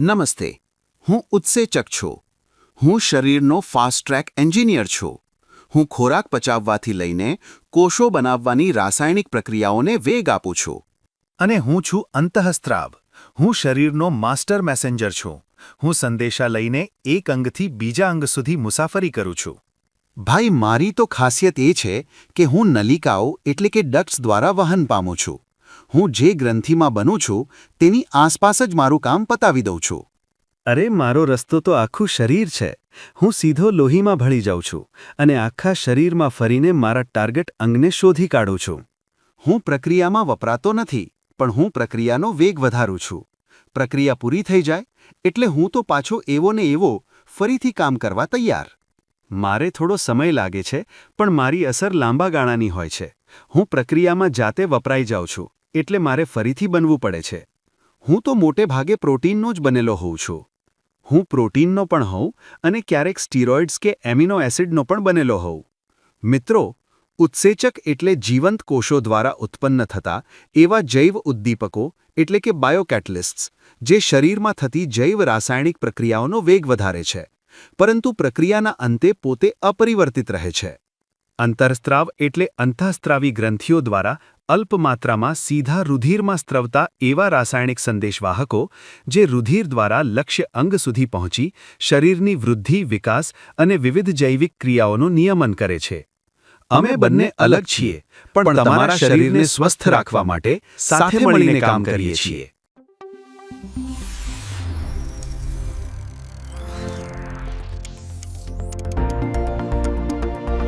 નમસ્તે. હું ઉત્સેચક છું. હું શરીરનો ફાસ્ટ ટ્રેક એન્જિનિયર છું. હું ખોરાક પચાવવાથી લઈને કોષો બનાવવાની રાસાયણિક પ્રક્રિયાઓને વેગ આપું છું. અને હું છું અંતઃસ્ત્રાવ. હું શરીરનો માસ્ટર મેસેન્જર છું. હું સંદેશા લઈને એક અંગથી બીજા અંગ સુધી મુસાફરી કરું છું. ભાઈ, મારી તો ખાસિયત એ છે કે હું નલિકાઓ એટલે કે ડક્ટ્સ દ્વારા વહન પામું છું. હું જે ગ્રંથિમાં બનું છું તેની આસપાસ જ મારું કામ પતાવી દઉં છું. અરે મારો રસ્તો તો આખું શરીર છે. હું સીધો લોહીમાં ભળી જાઉં છું અને આખા શરીરમાં ફરીને મારા ટાર્ગેટ અંગને શોધી કાઢું છું. હું પ્રક્રિયામાં વપરાતો નથી પણ હું પ્રક્રિયાનો વેગ વધારું છું. પ્રક્રિયા પૂરી થઈ જાય એટલે હું તો પાછો એવો ને એવો ફરીથી કામ કરવા તૈયાર. મારે થોડો સમય લાગે છે પણ મારી અસર લાંબા ગાળાની હોય છે. હું પ્રક્રિયામાં જાતે વપરાઈ જાઉં છું, એટલે મારે ફરીથી બનવું પડે છે. હું તો મોટે ભાગે પ્રોટીનનો જ બનેલો હોઉં છું. હું પ્રોટીનનો પણ હોઉં અને ક્યારેક સ્ટીરોઇડ્સ કે એમિનો એસિડનો પણ બનેલો હોઉં. મિત્રો, ઉત્સેચક એટલે જીવંત કોષો દ્વારા ઉત્પન્ન થતા એવા જૈવ ઉદ્દીપકો, એટલે કે બાયોકેટલિસ્ટ્સ, જે શરીરમાં થતી જૈવ રાસાયણિક પ્રક્રિયાઓનો વેગ વધારે છે, પરંતુ પ્રક્રિયાના અંતે પોતે અપરિવર્તિત રહે છે. અંતરસ્ત્રાવ એટલે અંતઃસ્ત્રાવી ગ્રંથિઓ દ્વારા અલ્પ માત્રામાં સીધા રુધિરમાં સ્ત્રવતા એવા રાસાયણિક સંદેશવાહકો જે રુધિર દ્વારા લક્ષ્ય અંગ સુધી પહોંચી, શરીરની વૃદ્ધિ, વિકાસ અને વિવિધ જૈવિક ક્રિયાઓનું નિયમન કરે છે. અમે બંને અલગ છીએ, પણ તમારા શરીરને સ્વસ્થ રાખવા માટે સાથે મળીને કામ કરીએ છીએ.